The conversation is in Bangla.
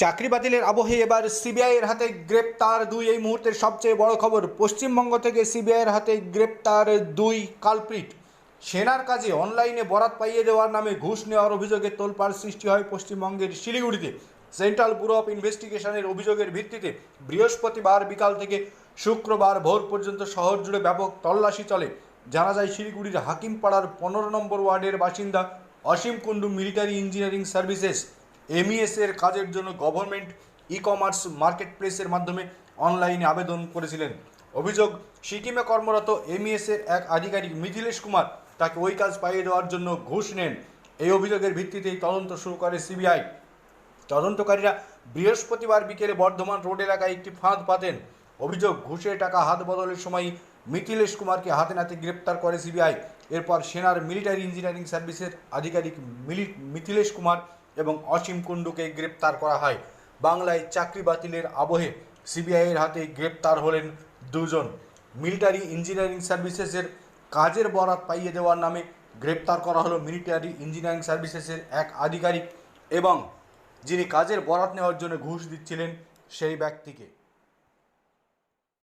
চাকরি বাতিলের আবহে এবার সিবিআইয়ের হাতে গ্রেপ্তার দুই এই মুহূর্তের সবচেয়ে বড় খবর। পশ্চিমবঙ্গ থেকে সিবিআইয়ের হাতে গ্রেপ্তার দুই কালপ্রিট। সেনার কাজে অনলাইনে বরাত পাইয়ে দেওয়ার নামে ঘুষ নেওয়ার অভিযোগে তোলপাড় সৃষ্টি হয় পশ্চিমবঙ্গের শিলিগুড়িতে। সেন্ট্রাল ব্যুরো অফ ইনভেস্টিগেশনের অভিযোগের ভিত্তিতে বৃহস্পতিবার বিকাল থেকে শুক্রবার ভোর পর্যন্ত শহর জুড়ে ব্যাপক তল্লাশি চলে। জানা যায়, শিলিগুড়ির হাকিমপাড়ার পনেরো নম্বর ওয়ার্ডের বাসিন্দা Asim Kundu military engineering services. MES এর কাজের জন্য গভর্নমেন্ট ই কমার্স মার্কেট প্লেসের মাধ্যমে অনলাইনে আবেদন করেছিলেন। অভিযোগ, সিকিমে কর্মরত এমইএস এর এক আধিকারিক মিথিলেশ কুমার তাকে ওই কাজ পাইয়ে দেওয়ার জন্য ঘুষ নেন। এই অভিযোগের ভিত্তিতেই তদন্ত শুরু করে সিবিআই তদন্তকারীরা বৃহস্পতিবার বিকেলে বর্ধমান রোড এলাকায় একটি ফাঁদ পাতেন। অভিযোগ, ঘুষের টাকা হাত বদলের সময় মিথিলেশ কুমারকে হাতে নাতে গ্রেপ্তার করে সিবিআই এরপর সেনার মিলিটারি ইঞ্জিনিয়ারিং সার্ভিসের আধিকারিক মিলি মিথিলেশ কুমার এবং অসীম কুণ্ডুকে গ্রেপ্তার করা হয়। বাংলায় চাকরি বাতিলের আবহে সিবিআইয়ের হাতে গ্রেপ্তার হলেন দুজন। মিলিটারি ইঞ্জিনিয়ারিং সার্ভিসেসের কাজের বরাত পাইয়ে দেওয়ার নামে গ্রেপ্তার করা হলো মিলিটারি ইঞ্জিনিয়ারিং সার্ভিসেসের এক আধিকারিক এবং যিনি কাজের বরাত নেওয়ার জন্য ঘুষ দিচ্ছিলেন সেই ব্যক্তিকে।